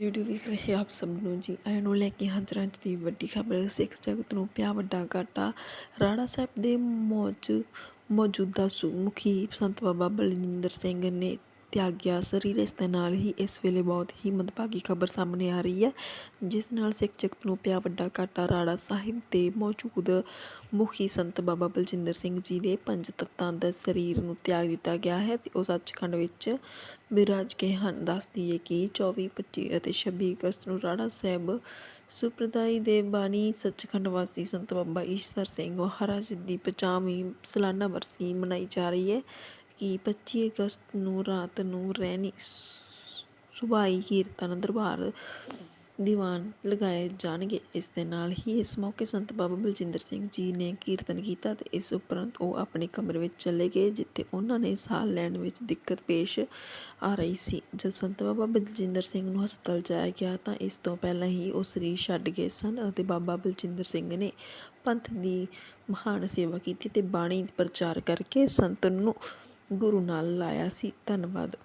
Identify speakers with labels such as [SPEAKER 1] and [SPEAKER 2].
[SPEAKER 1] Video ਵੇਖ ਰਹੇ ਆਪ ਸਭ ਨੂੰ ਜੀ। ਆਇਆਂ ਨੂੰ ਲੈ ਕੇ ਹਾਜ਼ਰ ਹਾਂ ਅੱਜ ਦੀ ਵੱਡੀ ਖਬਰ, ਸਿੱਖ ਜਗਤ ਨੂੰ ਪਿਆ ਵੱਡਾ ਘਾਟਾ। ਰਾੜਾ ਸਾਹਿਬ ਦੇ ਮੌਜ, ਮੌਜੂਦਾ ਸੂ ਮੁਖੀ ਸੰਤ ਬਾਬਾ ਬਲਜਿੰਦਰ ਸਿੰਘ ਨੇ ਤਿਆਗਿਆ ਸਰੀਰ ਇਸ ਦੇ ਨਾਲ ਹੀ ਇਸ ਵੇਲੇ ਬਹੁਤ ਹੀ ਮੰਦਭਾਗੀ ਖਬਰ ਸਾਹਮਣੇ ਆ ਰਹੀ ਹੈ, ਜਿਸ ਨਾਲ ਸਿੱਖ ਜਗਤ ਨੂੰ ਪਿਆ ਵੱਡਾ ਘਾਟਾ। ਰਾੜਾ ਸਾਹਿਬ ਦੇ ਮੌਜੂਦ ਮੁਖੀ ਸੰਤ ਬਾਬਾ ਬਲਜਿੰਦਰ ਸਿੰਘ ਜੀ ਦੇ ਪੰਜ ਤੱਤਾਂ ਦਾ ਸਰੀਰ ਨੂੰ ਤਿਆਗ ਦਿੱਤਾ ਗਿਆ ਹੈ ਤੇ ਉਹ ਸੱਚਖੰਡ ਵਿੱਚ ਵਿਰਾਜ ਕੇ ਹਨ। ਦੱਸ ਦਈਏ ਕਿ 24 25 ਅਤੇ 26 ਅਗਸਤ ਨੂੰ ਰਾੜਾ ਸਾਹਿਬ ਸੁਪਰਦਾਈ ਦੇ ਬਾਣੀ ਸੱਚਖੰਡ ਵਾਸੀ ਸੰਤ ਬਾਬਾ ਈਸ਼ਰ ਸਿੰਘ ਮਹਾਰਾਜ ਦੀ 50ਵੀਂ ਸਾਲਾਨਾ ਵਰਸੀ ਮਨਾਈ ਜਾ ਰਹੀ ਹੈ। ਕਿ 25 ਅਗਸਤ ਨੂੰ ਰਾਤ ਨੂੰ ਰਹਿਣੀ ਸੁਭਾਈ ਕੀਰਤਨ ਦਰਬਾਰ ਦੀਵਾਨ ਲਗਾਏ ਜਾਣਗੇ। ਇਸ ਦੇ ਨਾਲ ਹੀ ਇਸ ਮੌਕੇ ਸੰਤ ਬਾਬਾ ਬਲਜਿੰਦਰ ਸਿੰਘ ਜੀ ਨੇ ਕੀਰਤਨ ਕੀਤਾ ਤੇ ਇਸ ਉਪਰੰਤ ਉਹ ਆਪਣੇ ਕਮਰੇ ਵਿੱਚ ਚਲੇ ਗਏ, ਜਿੱਥੇ ਉਹਨਾਂ ਨੇ ਸਾਹ ਲੈਣ ਵਿੱਚ ਦਿੱਕਤ ਪੇਸ਼ ਆ ਰਹੀ ਸੀ। ਜਦ ਸੰਤ ਬਾਬਾ ਬਲਜਿੰਦਰ ਸਿੰਘ ਨੂੰ ਹਸਪਤਾਲ ਜਾਇਆ ਗਿਆ ਤਾਂ ਇਸ ਤੋਂ ਪਹਿਲਾਂ ਹੀ ਉਹ ਸਰੀਰ ਛੱਡ ਗਏ ਸਨ ਅਤੇ ਬਾਬਾ ਬਲਜਿੰਦਰ ਸਿੰਘ ਨੇ ਪੰਥ ਦੀ ਮਹਾਨ ਸੇਵਾ ਕੀਤੀ ਤੇ ਬਾਣੀ ਪ੍ਰਚਾਰ ਕਰਕੇ ਸੰਤ ਨੂੰ ਗੁਰੂ ਨਾਲ ਲਾਇਆ ਸੀ। ਧੰਨਵਾਦ।